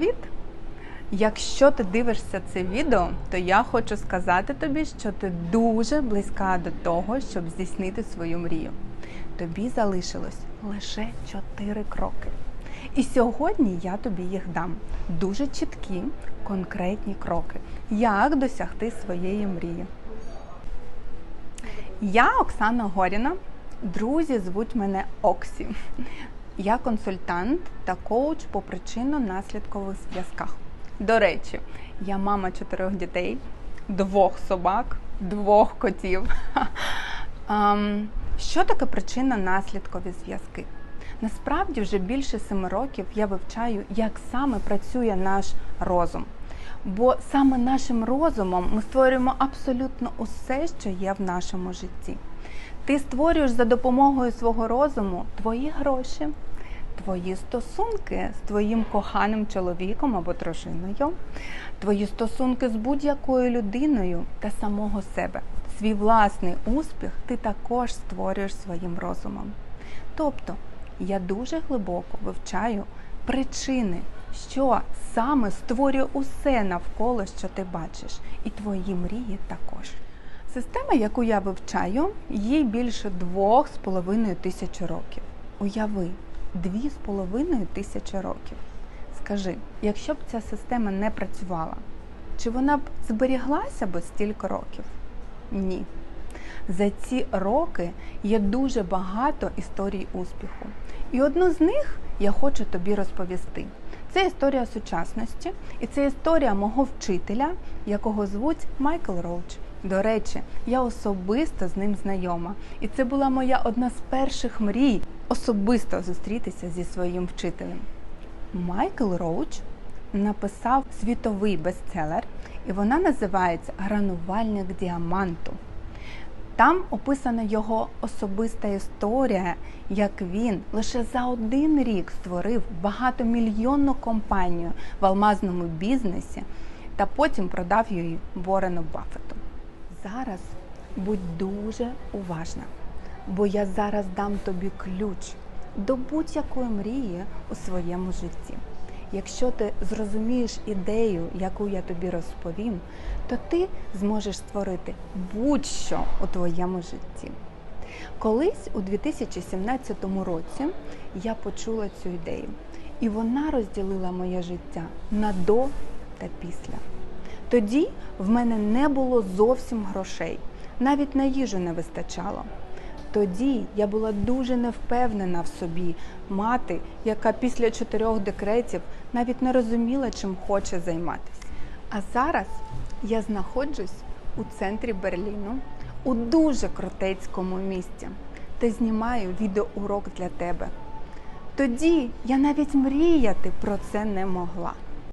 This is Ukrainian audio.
Привіт! Якщо ти дивишся це відео, то я хочу сказати тобі, що ти дуже близька до того, щоб здійснити свою мрію. Тобі залишилось лише 4 кроки. І сьогодні я тобі їх дам. Дуже чіткі, конкретні кроки, як досягти своєї мрії. Я Оксана Горіна. Друзі звуть мене Оксі. Я консультант та коуч по причинно-наслідкових зв'язках. До речі, я мама чотирьох дітей, двох собак, двох котів. Що таке причинно-наслідкові зв'язки? Насправді вже більше семи років я вивчаю, як саме працює наш розум. Бо саме нашим розумом ми створюємо абсолютно усе, що є в нашому житті. Ти створюєш за допомогою свого розуму твої гроші, твої стосунки з твоїм коханим чоловіком або дружиною, твої стосунки з будь-якою людиною та самого себе. Свій власний успіх ти також створюєш своїм розумом. Тобто я дуже глибоко вивчаю причини, що саме створює усе навколо, що ти бачиш, і твої мрії також. Система, яку я вивчаю, їй більше двох з половиною тисяч років. Уяви, дві з половиною тисячі років. Скажи, якщо б ця система не працювала, чи вона б зберіглася б стільки років? Ні. За ці роки є дуже багато історій успіху. І одну з них я хочу тобі розповісти. Це історія сучасності, і це історія мого вчителя, якого звуть Майкл Роуч. До речі, я особисто з ним знайома, і це була моя одна з перших мрій особисто зустрітися зі своїм вчителем. Майкл Роуч написав світовий бестселер, і вона називається Гранувальник діаманту. Там описана його особиста історія, як він лише за один рік створив багатомільйонну компанію в алмазному бізнесі та потім продав її Ворену Баффету. Зараз будь дуже уважна, бо я зараз дам тобі ключ до будь-якої мрії у своєму житті. Якщо ти зрозумієш ідею, яку я тобі розповім, то ти зможеш створити будь-що у твоєму житті. Колись у 2017 році я почула цю ідею, і вона розділила моє життя на до та після. Тоді в мене не було зовсім грошей, навіть на їжу не вистачало. Тоді я була дуже невпевнена в собі мати, яка після чотирьох декретів навіть не розуміла, чим хоче займатися. А зараз я знаходжусь у центрі Берліну, у дуже крутецькому місті, та знімаю відеоурок для тебе. Тоді я навіть мріяти про це не могла.